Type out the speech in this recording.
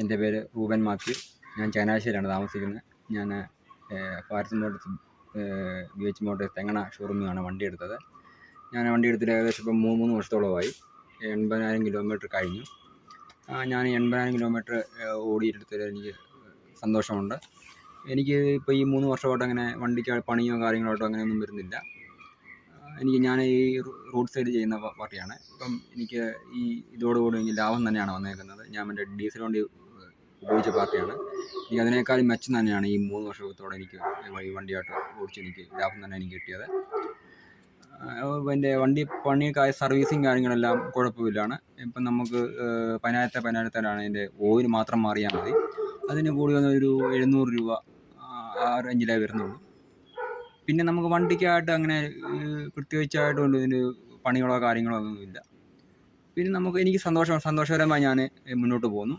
എന്റെ പേര് റൂബൻ മാത്യു. ഞാൻ ചങ്ങനാശ്ശേരിയാണ് താമസിക്കുന്നത്. ഞാൻ Bharat motors B H motors Thengana ഷോറൂമിൽ നിന്നാണ് വണ്ടി എടുത്തത്. ഞാൻ വണ്ടി എടുത്തിട്ട് ഏകദേശം ഇപ്പം മൂന്ന് മൂന്ന് വർഷത്തോളമായി. എൺപതിനായിരം കിലോമീറ്റർ കഴിഞ്ഞു. ഞാൻ എൺപതിനായിരം കിലോമീറ്റർ ഓടിയെടുത്തതിൽ എനിക്ക് സന്തോഷമുണ്ട്. എനിക്ക് ഇപ്പോൾ ഈ മൂന്ന് വർഷമായിട്ട് അങ്ങനെ വണ്ടിക്ക് പണിയോ കാര്യങ്ങളോട്ടോ അങ്ങനെയൊന്നും വരുന്നില്ല. എനിക്ക് ഞാൻ ഈ റോഡ് സൈഡ് ചെയ്യുന്ന പാർട്ടിയാണ് ഇപ്പം എനിക്ക് ഈ ഇതോടുകൂടി എനിക്ക് ലാഭം തന്നെയാണ് വന്നേക്കുന്നത്. ഞാൻ മറ്റേ ഡീസൽ വണ്ടി ഉപയോഗിച്ച പാർട്ടിയാണ്. എനിക്ക് അതിനേക്കാളും മെച്ചം തന്നെയാണ് ഈ മൂന്ന് വർഷത്തോടെ എനിക്ക് ഈ വണ്ടിയായിട്ട് ഓടിച്ച് എനിക്ക് ലാഭം തന്നെ എനിക്ക് കിട്ടിയത്. എന്റെ വണ്ടി പണിയൊക്കെ സർവീസിങ് കാര്യങ്ങളെല്ലാം കുഴപ്പമില്ലാണ്. ഇപ്പം നമുക്ക് പതിനായിരത്തെ പതിനായിരത്തിലാണ് എന്റെ ഓയിൽ മാത്രം മാറിയാൽ മതി. അതിന് കൂടി വന്ന ഒരു എഴുന്നൂറ് രൂപ ആ, റേഞ്ചിലേ വരുന്നുള്ളൂ. പിന്നെ നമുക്ക് വണ്ടിക്കായിട്ട് അങ്ങനെ പ്രത്യേകിച്ചായിട്ട് കൊണ്ട് ഇതിന് പണികളോ കാര്യങ്ങളോ ഒന്നുമില്ല. പിന്നെ നമുക്ക് എനിക്ക് സന്തോഷം സന്തോഷകരമായി ഞാൻ മുന്നോട്ട് പോകുന്നു.